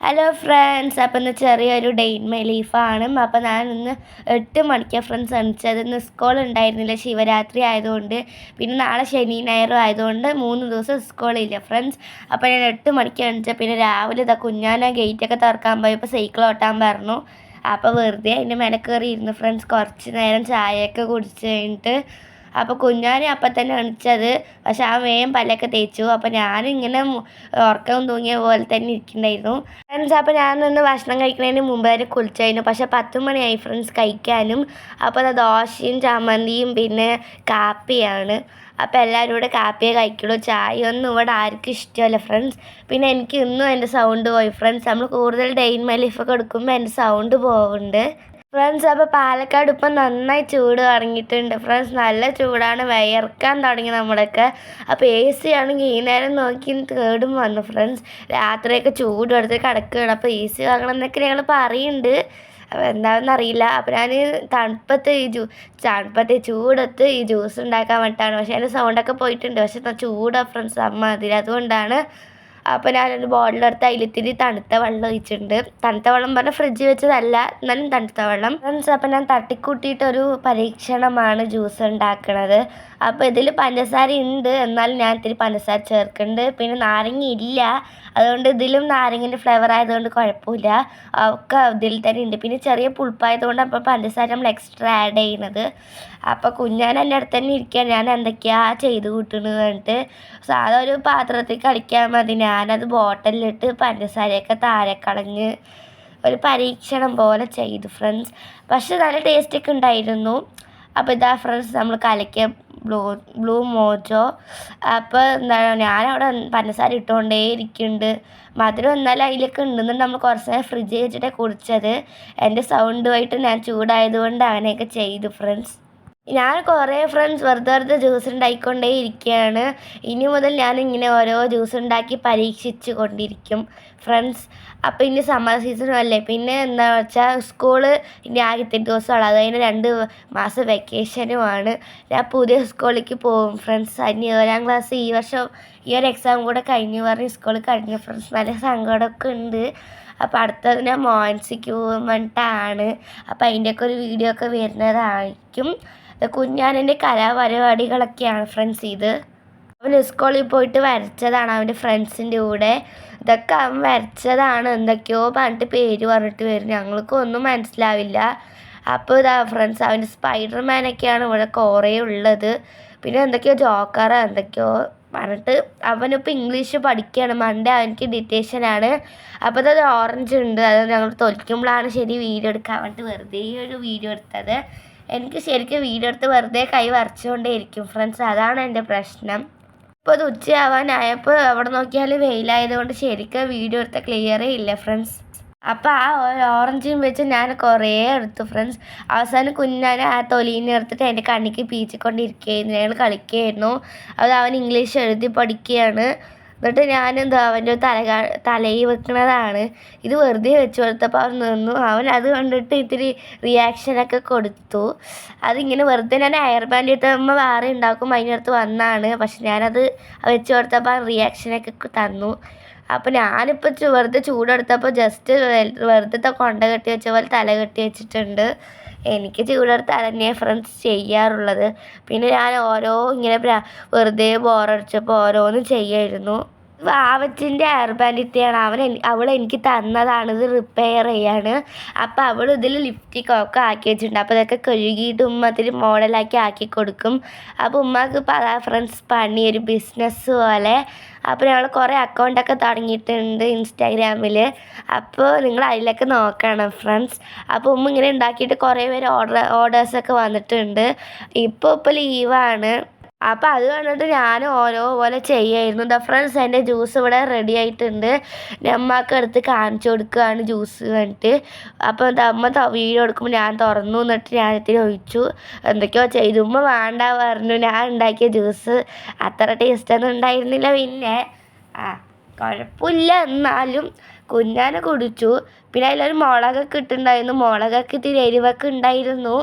Hello friends അപ്പം ഇന്ന് ചെറിയൊരു ഡേ ഇൻ മൈ ലീഫാണ് അപ്പം ഞാൻ ഇന്ന് എട്ട് മണിക്കാണ് ഫ്രണ്ട്സ് എണിച്ചത് ഇന്ന് സ്കൂൾ ഉണ്ടായിരുന്നില്ല. ശിവരാത്രി ആയതുകൊണ്ട്. പിന്നെ നാളെ ശനി ഞായറും ആയതുകൊണ്ട് മൂന്ന് ദിവസം സ്കൂളില്ല ഫ്രണ്ട്സ് അപ്പം ഞാൻ എട്ട് മണിക്ക് എണിച്ച പിന്നെ രാവിലെ ഇതാ കുഞ്ഞാന ഗേറ്റൊക്കെ തുറക്കാൻ പോയപ്പോൾ സൈക്കിൾ ഓട്ടാൻ പറഞ്ഞു. അപ്പോൾ വെറുതെ അതിന്റെ മേലെ കയറി ഇരുന്നു ഫ്രണ്ട്സ് കുറച്ച് നേരം ചായയൊക്കെ കുടിച്ച് കഴിഞ്ഞിട്ട് അപ്പോൾ കുഞ്ഞാനെ അപ്പം തന്നെ എണിച്ചത് പക്ഷെ ആ വേഗം പല്ലൊക്കെ തേച്ചു. അപ്പോൾ ഞാനിങ്ങനെ ഉറക്കം തൂങ്ങിയ പോലെ തന്നെ ഇരിക്കുന്നുണ്ടായിരുന്നു ഫ്രണ്ട്സ് അപ്പോൾ ഞാൻ നിന്ന് ഭക്ഷണം കഴിക്കുന്നതിന് മുമ്പ് വരെ കുളിച്ചായിരുന്നു. പക്ഷെ പത്ത് മണിയായി ഫ്രണ്ട്സ് കഴിക്കാനും. അപ്പോൾ അത് ദോശയും ചമ്മന്തിയും പിന്നെ കാപ്പിയാണ്. അപ്പോൾ എല്ലാവരും ഇവിടെ കാപ്പിയെ കഴിക്കുള്ളൂ. ചായ ഒന്നും ഇവിടെ ആർക്കും ഇഷ്ടമല്ല ഫ്രണ്ട്സ് പിന്നെ എനിക്ക് ഇന്നും എന്റെ സൗണ്ട് പോയി. ഫ്രണ്ട്സ് നമ്മൾ കൂടുതൽ ഡെയിൻ മലീഫൊക്കെ എടുക്കുമ്പോൾ എന്റെ സൗണ്ട് പോകുന്നുണ്ട് ഫ്രണ്ട്സ് അപ്പോൾ പാലക്കാട് ഇപ്പം നന്നായി ചൂട് തുടങ്ങിയിട്ടുണ്ട്. ഫ്രണ്ട്സ് നല്ല ചൂടാണ്. വയർക്കാൻ തുടങ്ങി നമ്മളൊക്കെ. അപ്പോൾ എ സി ആണെങ്കിൽ ഈ നേരം നോക്കി തേടും വന്നു ഫ്രണ്ട്സ്. രാത്രിയൊക്കെ ചൂട് എടുത്ത് കിടക്കുകയാണ്. അപ്പോൾ എ സി വാങ്ങണം എന്നൊക്കെ ഞങ്ങൾ പറയുന്നുണ്ട് അപ്പോൾ എന്താണെന്ന് അറിയില്ല. അപ്പോൾ ഞാൻ തണുപ്പത്ത് ഈ ജ്യൂ തണുപ്പത്ത് ചൂടത്ത് ഈ ജ്യൂസ് ഉണ്ടാക്കാൻ വേണ്ടിയിട്ടാണ് പക്ഷേ അതിന്റെ സൗണ്ടൊക്കെ പോയിട്ടുണ്ട്. പക്ഷേ ചൂടാണ് ചൂടാ ഫ്രണ്ട്സ്. അമ്മ അതിൽ അതുകൊണ്ടാണ് അപ്പോൾ ഞാനൊരു ബോട്ടിലെടുത്ത് അതിലിത്തിരി തണുത്ത വെള്ളം ഒഴിച്ചിട്ടുണ്ട്. തണുത്ത വെള്ളം പറഞ്ഞാൽ ഫ്രിഡ്ജിൽ വെച്ചതല്ല എന്നാലും തണുത്ത വെള്ളം. അപ്പോൾ ഞാൻ തട്ടിക്കൂട്ടിയിട്ടൊരു പരീക്ഷണമാണ് ജ്യൂസ് ഉണ്ടാക്കണത്. അപ്പോൾ ഇതിൽ പഞ്ചസാര ഉണ്ട് എന്നാലും ഞാൻ ഇത്തിരി പഞ്ചസാര ചേർക്കുന്നുണ്ട് പിന്നെ നാരങ്ങ ഇല്ല. അതുകൊണ്ട് ഇതിലും നാരങ്ങന്റെ ഫ്ലേവർ ആയതുകൊണ്ട് കുഴപ്പമില്ല. ഒക്കെ ഇതിൽ തന്നെ ഉണ്ട് പിന്നെ ചെറിയ പുളിപ്പായതുകൊണ്ട് അപ്പോൾ പഞ്ചസാര നമ്മൾ എക്സ്ട്രാ ആഡ് ചെയ്യുന്നത് അപ്പോൾ കുഞ്ഞാൻ എന്റെ അടുത്ത് തന്നെ ഇരിക്കുക ഞാൻ എന്തൊക്കെയാ ചെയ്ത് കൂട്ടുന്നത് പറഞ്ഞിട്ട്. സാധാ ഒരു പാത്രത്തിൽ കളിക്കാൻ മതി. ഞാനത് ബോട്ടലിലിട്ട് പഞ്ചസാരയൊക്കെ താഴെ കളഞ്ഞ് ഒരു പരീക്ഷണം പോലെ ചെയ്തു ഫ്രണ്ട്സ്. പക്ഷെ നല്ല ടേസ്റ്റൊക്കെ ഉണ്ടായിരുന്നു. അപ്പോൾ ഇതാ ഫ്രണ്ട്സ് നമ്മൾ കലക്കിയ ബ്ലൂ ബ്ലൂ മോജോ അപ്പോൾ എന്താണ് ഞാനവിടെ പഞ്ചസാര ഇട്ടുകൊണ്ടേ ഇരിക്കുന്നുണ്ട് മധുരം എന്നാലും അതിലൊക്കെ ഉണ്ടെന്നുണ്ട്. നമ്മൾ കുറച്ച് നേരം ഫ്രിഡ്ജിൽ വെച്ചിട്ടേ കുടിച്ചത്. എന്റെ സൗണ്ടുമായിട്ട് ഞാൻ ചൂടായതുകൊണ്ട് അങ്ങനെയൊക്കെ ചെയ്തു ഫ്രണ്ട്സ് ഞാൻ കുറേ ഫ്രണ്ട്സ് വെറുതെ വെറുതെ ജ്യൂസ് ഉണ്ടാക്കിക്കൊണ്ടേ ഇരിക്കുകയാണ് ഇനി മുതൽ ഞാൻ ഇങ്ങനെ ഓരോ ജ്യൂസ് ഉണ്ടാക്കി പരീക്ഷിച്ചു കൊണ്ടിരിക്കും. ഫ്രണ്ട്സ് അപ്പോൾ ഇനി സമ്മർ സീസണും അല്ലേ? പിന്നെ എന്താ വെച്ചാൽ സ്കൂൾ ഇനി ആദ്യത്തെ ദിവസമാണ്. അത് കഴിഞ്ഞ് രണ്ട് മാസം വെക്കേഷനുമാണ് ഞാൻ പുതിയ സ്കൂളിലേക്ക് പോകും ഫ്രണ്ട്സ് ഇനി ഏഴാം ക്ലാസ് ഈ വർഷം ഈ ഒരു എക്സാം കൂടെ കഴിഞ്ഞു പറഞ്ഞ് സ്കൂളിൽ കഴിഞ്ഞു ഫ്രണ്ട്സ് നല്ല സങ്കടമൊക്കെ ഉണ്ട്. അപ്പോൾ അടുത്തത് ഞാൻ മോൻസിക്ക് പോകും വേണ്ടിയിട്ടാണ് അപ്പോൾ അതിന്റെയൊക്കെ ഒരു വീഡിയോ ഒക്കെ വരുന്നതായിരിക്കും. കുഞ്ഞാനന്റെ കലാപരിപാടികളൊക്കെയാണ് ഫ്രണ്ട്സ് ഇത് അവൻ സ്കൂളിൽ പോയിട്ട് വരച്ചതാണ് അവന്റെ ഫ്രണ്ട്സിന്റെ കൂടെ. ഇതൊക്കെ അവൻ വരച്ചതാണ്. എന്തൊക്കെയോ പറഞ്ഞിട്ട് പേര് പറഞ്ഞിട്ട് വരും ഞങ്ങൾക്ക് ഒന്നും മനസ്സിലാവില്ല. അപ്പോൾ ഇതാ ഫ്രണ്ട്സ് അവന്റെ സ്പൈഡർമാനൊക്കെയാണ് ഇവിടെ കുറേ ഉള്ളത്. പിന്നെ എന്തൊക്കെയോ ജോക്കറ എന്തൊക്കെയോ പറഞ്ഞിട്ട് അവനിപ്പോൾ ഇംഗ്ലീഷ് പഠിക്കുകയാണ്. മണ്ടേ അവനക്ക് ഡിറ്റേഷനാണ് അപ്പോൾ അത് ഓറഞ്ച് ഉണ്ട്. അത് ഞങ്ങൾ തൊലിക്കുമ്പോഴാണ് ശരി വീഡിയോ എടുക്കാൻ വേണ്ടി വെറുതെ ഒരു വീഡിയോ എടുത്തത്. എനിക്ക് ശരിക്കും വീഡിയോ എടുത്ത് വെറുതെ കൈ വരച്ചുകൊണ്ടേ ഇരിക്കും ഫ്രണ്ട്സ് അതാണ് എന്റെ പ്രശ്നം. ഇപ്പോൾ അത് ഉച്ചയാവാനായപ്പോൾ അവിടെ നോക്കിയാൽ വെയിലായതുകൊണ്ട് ശരിക്കും വീഡിയോ എടുത്ത ക്ലിയറേ ഇല്ല ഫ്രണ്ട്സ് അപ്പോൾ ആ ഓറഞ്ചും വെച്ച് ഞാൻ കുറേ എടുത്തു ഫ്രണ്ട്സ് അവസാനം കുഞ്ഞാൻ ആ തൊലീനെ എടുത്തിട്ട് എന്റെ കണ്ണിക്ക് പീച്ചിക്കൊണ്ടിരിക്കുകയായിരുന്നു. ഞങ്ങൾ കളിക്കുകയായിരുന്നു. അത് അവൻ ഇംഗ്ലീഷ് എഴുതി പഠിക്കുകയാണ്. എന്നിട്ട് ഞാൻ എന്താ അവന്റെ തല തലയിൽ വെക്കുന്നതാണ് ഇത് വെറുതെ വെച്ച് കൊടുത്തപ്പോൾ അവൻ നിന്നു. അവൻ അത് കണ്ടിട്ട് ഇത്തിരി റിയാക്ഷനൊക്കെ കൊടുത്തു. അതിങ്ങനെ വെറുതെ ഞാൻ എയർ ബാൻഡ് ഇട്ട് അമ്മ വേറെ ഉണ്ടാക്കും അതിനടുത്ത് വന്നാണ്. പക്ഷെ ഞാനത് വെച്ച് കൊടുത്തപ്പോൾ റിയാക്ഷനൊക്കെ തന്നു. അപ്പോൾ ഞാനിപ്പോൾ വെറുതെ ചൂടെടുത്തപ്പോൾ ജസ്റ്റ് വെറുതെ കൊണ്ട കെട്ടി വെച്ച പോലെ തല കെട്ടി വെച്ചിട്ടുണ്ട്. എനിക്ക് ചൂടെടുത്ത് തന്നെയാണ് ഫ്രണ്ട്സ് ചെയ്യാറുള്ളത്. പിന്നെ ഞാൻ ഓരോ ഇങ്ങനെ വെറുതെ ബോറടിച്ചപ്പോൾ ഓരോന്ന് ചെയ്യായിരുന്നു. വാവച്ചിന്റെ എയർ ബാൻഡ് ഇട്ടിയാണ്. അവൻ അവൾ എനിക്ക് തന്നതാണ്. ഇത് റിപ്പയർ ചെയ്യാണ്. അപ്പോൾ അവൾ ഇതിൽ ലിപ്സ്റ്റിക്കൊക്കെ ആക്കി വെച്ചിട്ടുണ്ട്. അപ്പോൾ ഇതൊക്കെ കഴുകിയിട്ട് ഉമ്മ ഇതിൽ മോഡലാക്കി ആക്കി കൊടുക്കും. അപ്പോൾ ഉമ്മക്ക് ഇപ്പോൾ ഫ്രണ്ട്സ് പണി ഒരു ബിസിനസ് പോലെ. അപ്പോൾ ഞങ്ങൾ കുറേ അക്കൗണ്ടൊക്കെ തുടങ്ങിയിട്ടുണ്ട് ഇൻസ്റ്റാഗ്രാമിൽ അപ്പോൾ നിങ്ങൾ അതിലൊക്കെ നോക്കണം ഫ്രണ്ട്സ് അപ്പോൾ ഉമ്മ ഇങ്ങനെ ഉണ്ടാക്കിയിട്ട് കുറേ പേര് ഓർഡർ ഓർഡേഴ്സൊക്കെ വന്നിട്ടുണ്ട്. ഇപ്പോൾ ഇപ്പോൾ ലീവാണ് അപ്പോൾ അത് കണ്ടിട്ട് ഞാൻ ഓരോ പോലെ ചെയ്യായിരുന്നു. ദ ഫ്രണ്ട്സ് എന്റെ ജ്യൂസ് ഇവിടെ റെഡി ആയിട്ടുണ്ട്. നമ്മൾക്ക് എടുത്ത് കാണിച്ചു കൊടുക്കുകയാണ് ജ്യൂസ് കണ്ടിട്ട്. അപ്പോൾ അമ്മ വീഡിയോ എടുക്കുമ്പോൾ ഞാൻ തുറന്നു എന്നിട്ട് ഞാൻ ഇത്തിരി ഒഴിച്ചു. എന്തൊക്കെയോ ചെയ്തു. വേണ്ട പറഞ്ഞു. ഞാൻ ഉണ്ടാക്കിയ ജ്യൂസ് അത്ര ടേസ്റ്റ് ഒന്നും ഉണ്ടായിരുന്നില്ല പിന്നെ. ആ കുഴപ്പമില്ല എന്നാലും കുഞ്ഞാനെ കുടിച്ചു. പിന്നെ അതിലൊരു മുളകൊക്കെ ഇട്ടുണ്ടായിരുന്നു മുളകൊക്കെ ഇത്തിരി എരിവൊക്കെ ഉണ്ടായിരുന്നു.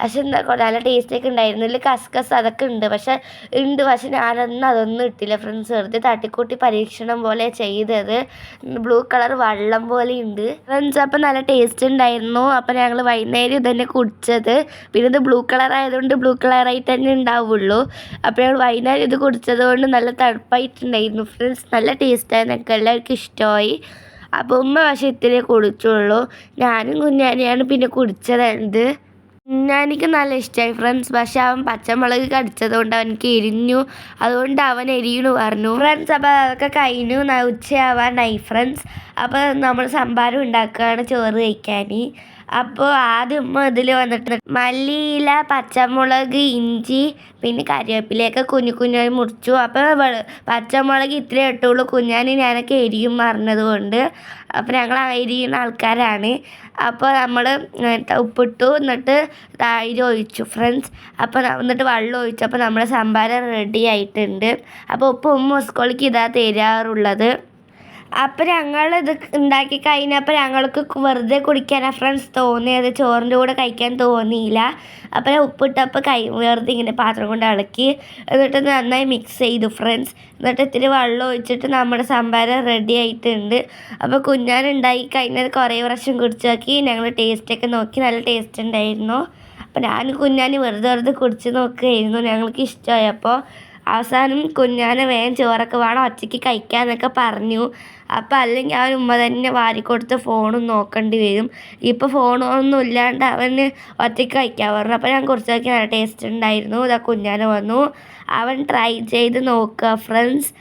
പക്ഷെ എന്താ നല്ല ടേസ്റ്റൊക്കെ ഉണ്ടായിരുന്നു. ഇതിൽ കസ്കസ് അതൊക്കെ ഉണ്ട്. പക്ഷെ ഉണ്ട്. പക്ഷെ ഞാനൊന്നും അതൊന്നും ഇട്ടില്ല ഫ്രണ്ട്സ് വെറുതെ തട്ടിക്കൂട്ടി പരീക്ഷണം പോലെ ചെയ്തത്. ബ്ലൂ കളർ വള്ളം പോലെ ഉണ്ട്. ഫ്രണ്ട്സ് അപ്പം നല്ല ടേസ്റ്റ് ഉണ്ടായിരുന്നു. അപ്പം ഞങ്ങൾ വൈകുന്നേരം ഇതന്നെ കുടിച്ചത്. പിന്നെ ഇത് ബ്ലൂ കളർ ആയതുകൊണ്ട് ബ്ലൂ കളറായിട്ട് തന്നെ ഉണ്ടാവുള്ളൂ. അപ്പോൾ ഞങ്ങൾ വൈകുന്നേരം ഇത് കുടിച്ചത് കൊണ്ട് നല്ല തണുപ്പായിട്ടുണ്ടായിരുന്നു ഫ്രണ്ട്സ് നല്ല ടേസ്റ്റായിരുന്നു ഞങ്ങൾക്ക് എല്ലാവർക്കും ഇഷ്ടമായി. അപ്പോൾ ഉമ്മ പക്ഷേ ഇത്തിരി കുടിച്ചുള്ളൂ ഞാനും കുഞ്ഞാനിയാണ് പിന്നെ കുടിച്ചത് കുഞ്ഞാനിക്ക് നല്ല ഇഷ്ടമായി ഫ്രണ്ട്സ് പക്ഷെ അവൻ പച്ചമുളക് കടിച്ചത് കൊണ്ട് അവനക്ക് എരിഞ്ഞു. അതുകൊണ്ട് അവൻ എരിയണു പറഞ്ഞു. ഫ്രണ്ട്സ് അപ്പോൾ അതൊക്കെ കഴിഞ്ഞു. ഉച്ചയാവാനായി ഫ്രണ്ട്സ് അപ്പോൾ നമ്മൾ സംഭാരം ഉണ്ടാക്കുകയാണ് ചോറ് കഴിക്കാൻ. അപ്പോൾ ആദ്യം ഇതിൽ വന്നിട്ട് മല്ലിയില പച്ചമുളക് ഇഞ്ചി പിന്നെ കറിവേപ്പിലയൊക്കെ കുഞ്ഞു കുഞ്ഞായി മുറിച്ചു. അപ്പോൾ പച്ചമുളക് ഇത്രേ ഇട്ടുള്ളൂ. കുഞ്ഞാന് ഞാനൊക്കെ എരിയും മറന്നത് കൊണ്ട്. അപ്പോൾ ഞങ്ങൾ എരിയുന്ന ആൾക്കാരാണ്. അപ്പോൾ നമ്മൾ ഉപ്പിട്ടു. എന്നിട്ട് തൈര് ഒഴിച്ചു ഫ്രണ്ട്സ്. അപ്പോൾ എന്നിട്ട് വെള്ളം ഒഴിച്ചു. അപ്പോൾ നമ്മുടെ സാമ്പാർ റെഡി ആയിട്ടുണ്ട്. അപ്പോൾ ഉപ്പും ഉമ്മ സ്കൂളിലേക്ക് ഇതാ തരാറുള്ളത്. അപ്പോൾ ഞങ്ങൾ ഇത് ഉണ്ടാക്കി കഴിഞ്ഞപ്പോൾ ഞങ്ങൾക്ക് വെറുതെ കുടിക്കാനാണ് ഫ്രണ്ട്സ് തോന്നിയത്. ചോറിന്റെ കൂടെ കഴിക്കാൻ തോന്നിയില്ല. അപ്പം ഞാൻ ഉപ്പിട്ടപ്പോൾ കൈ വെറുതെ ഇങ്ങനെ പാത്രം കൊണ്ട് ഇളക്കി എന്നിട്ട് നന്നായി മിക്സ് ചെയ്തു ഫ്രണ്ട്സ് എന്നിട്ട് ഇത്തിരി വെള്ളം ഒഴിച്ചിട്ട് നമ്മുടെ സംഭാരം റെഡി ആയിട്ടുണ്ട്. അപ്പോൾ കുഞ്ഞാനുണ്ടായി കഴിഞ്ഞത് കുറേ പ്രാവശ്യം കുടിച്ച് നോക്കി. ഞങ്ങൾ ടേസ്റ്റൊക്കെ നോക്കി. നല്ല ടേസ്റ്റ് ഉണ്ടായിരുന്നു. അപ്പോൾ ഞാൻ കുഞ്ഞാൻ വെറുതെ വെറുതെ കുടിച്ച് നോക്കുകയായിരുന്നു. ഞങ്ങൾക്ക് ഇഷ്ടമായി അപ്പോൾ അവസാനം കുഞ്ഞാനെ വേഗം ചോറൊക്കെ വേണം ഒറ്റയ്ക്ക് കഴിക്കാന്നൊക്കെ പറഞ്ഞു. അപ്പം അല്ലെങ്കിൽ അവൻ ഉമ്മ തന്നെ വാരിക്കൊടുത്ത് ഫോണും നോക്കേണ്ടി വരും. ഇപ്പോൾ ഫോണൊന്നും ഇല്ലാണ്ട് അവന് ഒറ്റയ്ക്ക് കഴിക്കാൻ പറഞ്ഞു. അപ്പോൾ ഞാൻ കുറച്ച് നോക്കി നല്ല ടേസ്റ്റ് ഉണ്ടായിരുന്നു. ഇതാ കുഞ്ഞാനെ വന്നു. അവൻ ട്രൈ ചെയ്ത് നോക്കുക ഫ്രണ്ട്സ്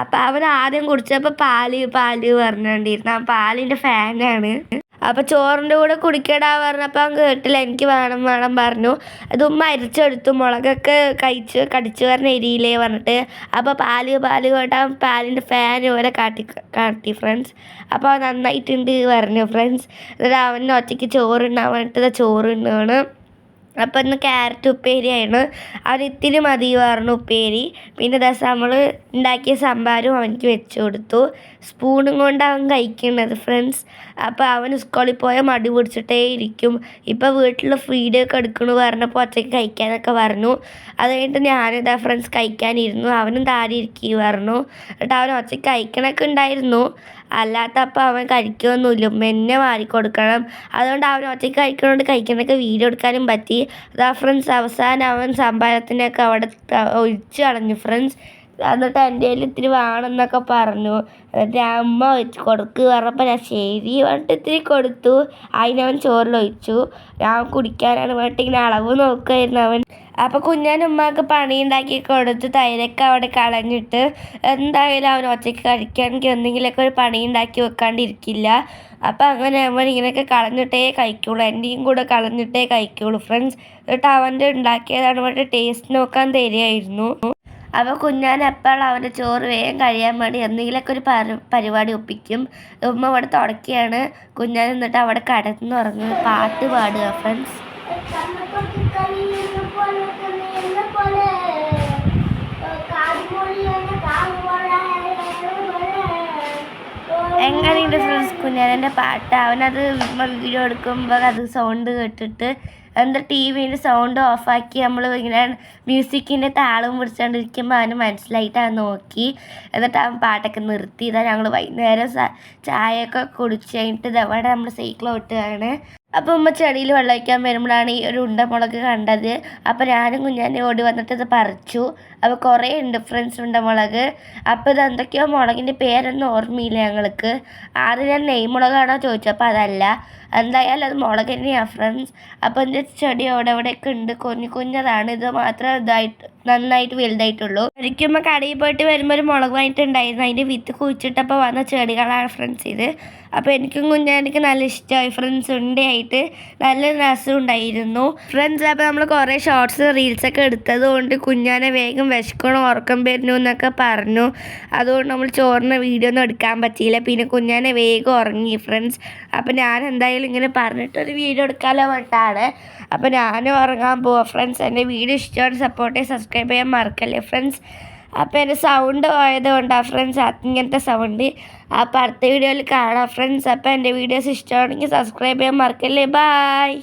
അപ്പോൾ അവൻ ആദ്യം കുടിച്ചപ്പോൾ പാൽ പാൽ പറഞ്ഞുകൊണ്ടിരുന്നു ആ പാലിന്റെ ഫാനാണ് അപ്പോൾ ചോറിന്റെ കൂടെ കുടിക്കടാ പറഞ്ഞപ്പോൾ അവൻ കേട്ടില്ല. എനിക്ക് വേണം വേണം പറഞ്ഞു. അത് അരിച്ചെടുത്തു. മുളകൊക്കെ കഴിച്ച് കടിച്ചു പറഞ്ഞ എരിയില്ലേ പറഞ്ഞിട്ട്. അപ്പോൾ പാൽ പാൽ കേട്ടാൽ പാലിന്റെ ഫാൻ പോലെ കാട്ടി കാട്ടി ഫ്രണ്ട്സ് അപ്പോൾ നന്നായിട്ടുണ്ട് പറഞ്ഞു ഫ്രണ്ട്സ് എന്നിട്ട് അവൻ ഒറ്റയ്ക്ക് ചോറുണ്ടാൻ വേണ്ടിയിട്ട് ചോറ് ഉണ്ടാണ് അപ്പോൾ ഇന്ന് ക്യാരറ്റ് ഉപ്പേരിയാണ്. അവൻ ഇത്തിരി മതി പറഞ്ഞു ഉപ്പേരി. പിന്നെ ദശ നമ്മൾ ഉണ്ടാക്കിയ സംഭാരവും അവനിക്ക് വെച്ച് കൊടുത്തു. സ്പൂണും കൊണ്ട് അവൻ കഴിക്കുന്നത് ഫ്രണ്ട്സ് അപ്പോൾ അവൻ സ്കൂളിൽ പോയാൽ മടി പിടിച്ചിട്ടേ ഇരിക്കും ഇപ്പോൾ വീട്ടിൽ ഫ്രീഡം ഒക്കെ എടുക്കണു പറഞ്ഞപ്പോൾ ഒറ്റയ്ക്ക് കഴിക്കാനൊക്കെ പറഞ്ഞു. അത് കഴിഞ്ഞിട്ട് ഞാനിതാ ഫ്രണ്ട്സ് കഴിക്കാനിരുന്നു. അവനും താരി ഇരിക്കി പറഞ്ഞു. എന്നിട്ട് അവൻ ഒറ്റയ്ക്ക് കഴിക്കണൊക്കെ ഉണ്ടായിരുന്നു. അല്ലാത്തപ്പോൾ അവൻ കഴിക്കുമൊന്നുമില്ല മെന്നെ മാറി കൊടുക്കണം. അതുകൊണ്ട് അവൻ ഒറ്റയ്ക്ക് കഴിക്കണോണ്ട് കഴിക്കണൊക്കെ വീഡിയോ എടുക്കാനും പറ്റി. അതാ ഫ്രണ്ട്സ് അവസാനം അവൻ സംഭാരത്തിനൊക്കെ അവിടെ ഒഴിച്ചു കളഞ്ഞു. ഫ്രണ്ട്സ് എന്നിട്ട് എന്റെ കയ്യിൽ ഇത്തിരി വേണമെന്നൊക്കെ പറഞ്ഞു. എന്നിട്ട് അമ്മ ഒഴിച്ച് കൊടുക്ക് പറഞ്ഞപ്പോൾ ഞാൻ ശരി പറഞ്ഞിട്ട് ഇത്തിരി കൊടുത്തു. അതിനവൻ ചോറിലൊഴിച്ചു ഞാൻ കുടിക്കാനാണ് പറഞ്ഞിട്ട് ഇങ്ങനെ അളവ് നോക്കുമായിരുന്നു അവൻ. അപ്പോൾ കുഞ്ഞാൻ ഉമ്മക്ക് പണി ഉണ്ടാക്കി കൊടുത്ത്. തൈരൊക്കെ അവിടെ കളഞ്ഞിട്ട് എന്തായാലും അവൻ ഒറ്റയ്ക്ക് കഴിക്കാനെങ്കിൽ എന്തെങ്കിലുമൊക്കെ ഒരു പണി ഉണ്ടാക്കി വെക്കാണ്ടിരിക്കില്ല. അപ്പോൾ അങ്ങനെ അവൻ ഇങ്ങനെയൊക്കെ കളഞ്ഞിട്ടേ കഴിക്കുള്ളൂ. എന്റെയും കൂടെ കളഞ്ഞിട്ടേ കഴിക്കുള്ളൂ ഫ്രണ്ട്സ്. എന്നിട്ട് അവന്റെ ഉണ്ടാക്കിയതാണ് ടേസ്റ്റ് നോക്കാൻ തരികയായിരുന്നു. അപ്പോൾ കുഞ്ഞാൻ അപ്പോൾ അവന്റെ ചോറ് വേഗം കഴിയാൻ വേണ്ടി എന്തെങ്കിലുമൊക്കെ ഒരു പരി പരിപാടി ഒപ്പിക്കും. ഉമ്മ അവിടെ തുടക്കുകയാണ്. കുഞ്ഞാൻ എന്നിട്ട് അവിടെ കടന്നുറങ്ങും പാട്ട് പാടുക ഫ്രണ്ട്സ് എങ്ങനെയുണ്ട് ഫ്രണ്ട്സ് കുഞ്ഞാനന്റെ പാട്ട്? അവനത് വീഡിയോ എടുക്കുമ്പോൾ അത് സൗണ്ട് കേട്ടിട്ട് എന്താ ടി വിന്റെ സൗണ്ട് ഓഫാക്കി നമ്മൾ ഇങ്ങനെ മ്യൂസിക്കിന്റെ താളം പിടിച്ചുകൊണ്ടിരിക്കുമ്പോൾ അവന് മനസ്സിലായിട്ട് അവൻ നോക്കി. എന്നിട്ട് അവൻ പാട്ടൊക്കെ നിർത്തി ഇതാ ഞങ്ങൾ വൈകുന്നേരം ചായയൊക്കെ കുടിച്ച് കഴിഞ്ഞിട്ട് ഇതവിടെ നമ്മൾ സൈക്കിൾ ഓട്ടുകയാണ് അപ്പോൾ ഉമ്മ ചെടിയിൽ വെള്ളം ഒഴിക്കാൻ വരുമ്പോഴാണ് ഈ ഒരു ഉണ്ടമുളക് കണ്ടത്. അപ്പോൾ ഞാനും കുഞ്ഞാനെ ഓടി വന്നിട്ട് ഇത് പറിച്ചു. അപ്പോൾ കുറേ ഉണ്ട് ഫ്രണ്ട്സ് ഉണ്ടമുളക്. അപ്പോൾ ഇത് എന്തൊക്കെയോ മുളകിന്റെ പേരൊന്നും ഓർമ്മയില്ല ഞങ്ങൾക്ക്. ആദ്യം ഞാൻ നെയ്മുളകാണോ ചോദിച്ചു അപ്പോൾ അതല്ല. എന്തായാലും അത് മുളക് തന്നെയാണ് ഫ്രണ്ട്സ് അപ്പോൾ എന്റെ ചെടി അവിടെ അവിടെയൊക്കെ ഉണ്ട്. കുഞ്ഞു കുഞ്ഞതാണ്. ഇത് മാത്രം ഇതായിട്ട് നന്നായിട്ട് വലുതായിട്ടുള്ളൂ. ഒരിക്കുമ്പോൾ കടയിൽ പോയിട്ട് വരുമ്പോൾ ഒരു മുളക് വാങ്ങിയിട്ടുണ്ടായിരുന്നു. അതിന്റെ വിത്ത് കുഴിച്ചിട്ടപ്പോൾ വന്ന ചെടികളാണ് ഫ്രണ്ട്സ് ഇത്. അപ്പോൾ എനിക്കും കുഞ്ഞാനിക്ക് നല്ല ഇഷ്ടമായി ഫ്രണ്ട്സ് ഉണ്ടയായിട്ട് നല്ല രസം ഉണ്ടായിരുന്നു ഫ്രണ്ട്സ് അപ്പോൾ നമ്മൾ കുറേ ഷോർട്സ് റീൽസൊക്കെ എടുത്തത് കൊണ്ട് കുഞ്ഞാനെ വേഗം വിശക്കണം ഉറക്കം വരുന്നു എന്നൊക്കെ പറഞ്ഞു. അതുകൊണ്ട് നമ്മൾ ചോറിന് വീഡിയോ ഒന്നും എടുക്കാൻ പറ്റിയില്ല. പിന്നെ കുഞ്ഞാനെ വേഗം ഉറങ്ങി ഫ്രണ്ട്സ് അപ്പോൾ ഞാൻ എന്തായാലും ഇങ്ങനെ പറഞ്ഞിട്ടൊരു വീഡിയോ എടുക്കാമല്ലോ വേണ്ടാണ് അപ്പോൾ ഞാനും ഉറങ്ങാൻ പോവാം ഫ്രണ്ട്സ് എന്റെ വീഡിയോ ഇഷ്ടമാണ് സപ്പോർട്ട് സബ്സ്ക്രൈബ് ചെയ്യാൻ മറക്കല്ലേ ഫ്രണ്ട്സ് അപ്പോൾ എന്റെ സൗണ്ട് പോയത് കൊണ്ടാണ് ഫ്രണ്ട്സ് അങ്ങനത്തെ സൗണ്ട് അപ്പോൾ അടുത്ത വീഡിയോയിൽ കാണാം ഫ്രണ്ട്സ് അപ്പോൾ എന്റെ വീഡിയോസ് ഇഷ്ടമാണെങ്കിൽ സബ്സ്ക്രൈബ് ചെയ്യാൻ മറക്കല്ലേ? ബായ്